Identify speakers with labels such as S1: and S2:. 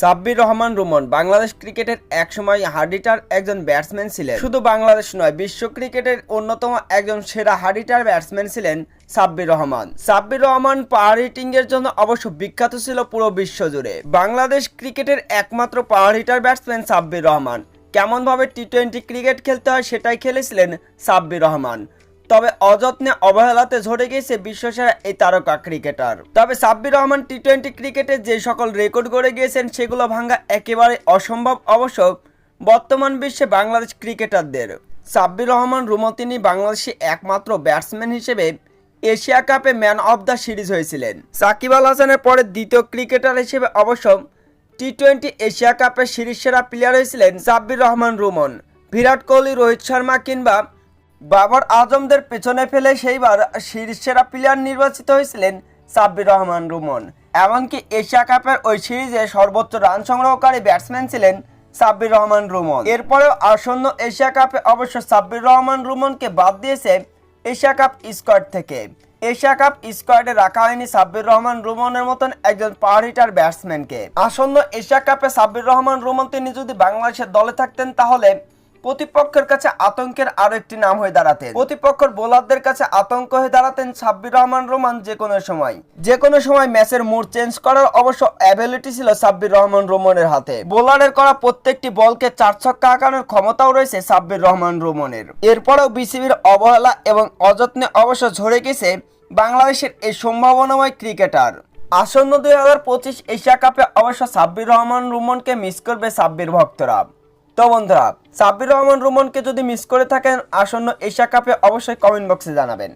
S1: সাব্বির রহমান রুমন বাংলাদেশ ক্রিকেটের একসময় হার্ডিটার একজন ব্যাটসম্যান ছিলেন। শুধু বাংলাদেশ নয়, বিশ্ব ক্রিকেটের অন্যতম একজন সেরা হার্ডিটার ব্যাটসম্যান ছিলেন সাব্বির রহমান। সাব্বির রহমান পাওয়ার হিটিং এর জন্য অবশ্য বিখ্যাত ছিল পুরো বিশ্ব জুড়ে। বাংলাদেশ ক্রিকেটের একমাত্র power hitter batsman Sabbir Rahman. কেমনভাবে টি টোয়েন্টি ক্রিকেট খেলতে হয় সেটাই খেলেছিলেন সাব্বির রহমান। তবে অযত্নে অবহেলাতে ঝরে গিয়েছে বিশ্বসেরা এই তারকা ক্রিকেটার। তবে সাব্বির রহমান টি টোয়েন্টি ক্রিকেটে যে সকল রেকর্ড গড়ে গিয়েছেন, সেগুলো ভাঙা একেবারে অসম্ভব। অবশ্য বর্তমান বিশ্বে বাংলাদেশ ক্রিকেটারদের। সাব্বির রহমান রুমো তিনি বাংলাদেশে একমাত্র ব্যাটসম্যান হিসেবে এশিয়া কাপে ম্যান অব দ্য সিরিজ হয়েছিলেন। সাকিব আল হাসানের পরে দ্বিতীয় ক্রিকেটার হিসেবে অবশ্য টি টোয়েন্টি এশিয়া কাপের সিরিজ সেরা প্লেয়ার হয়েছিলেন সাব্বির রহমান রুমন। বিরাট কোহলি, রোহিত শর্মা কিংবা বাবর আজমদের পেছনে ফেলে সেইবার সেরা প্লেয়ার নির্বাচিত হয়েছিলেন সাব্বির রহমান রুমন। এমনকি এশিয়া কাপের ওই সিরিজে সর্বোচ্চ রান সংগ্রহকারী ব্যাটসম্যান ছিলেন সাব্বির রহমান রুমন। এরপরেও আসন্ন এশিয়া কাপে অবশ্য সাব্বির রহমান রুমনকে বাদ দিয়েছে এশিয়া কাপ স্কোয়াড থেকে। এশিয়া কাপ স্কোয়াডে রাখা হয়নি সাব্বির রহমান রুমনের মতন একজন পাওয়ার হিটার ব্যাটসম্যানকে। আসন্ন এশিয়া কাপে সাব্বির রহমান রুমন তিনি যদি বাংলাদেশের দলে থাকতেন তাহলে প্রতিপক্ষের কাছে আতঙ্কের আরও একটি নাম হয়ে দাঁড়াতেন। প্রতিপক্ষের বোলারদের কাছে আতঙ্ক হয়ে দাঁড়াতেন সাব্বির রহমান রোমান যে কোনো সময়। যে কোনো সময় ম্যাচের মুড চেঞ্জ করার অবশ্য অ্যাবিলিটি ছিল সাব্বির রহমান রোমনের হাতে। বোলারের করা প্রত্যেকটি বলকে চার ছক্কা আঁকানোর ক্ষমতাও রয়েছে সাব্বির রহমান রোমনের। এরপরেও বিসিবির অবহেলা এবং অযত্নে অবশ্য ঝরে গেছে বাংলাদেশের এই সম্ভাবনাময় ক্রিকেটার। আসন্ন দুই হাজার পঁচিশ এশিয়া কাপে অবশ্য সাব্বির রহমান রুমনকে মিস করবে সাব্বির ভক্তরা। তো বন্ধুরা, সাব্বির রহমান রুমনকে যদি মিস করে থাকেন, আসন্ন এশিয়া কাপে অবশ্যই কমেন্ট বক্সে জানাবেন।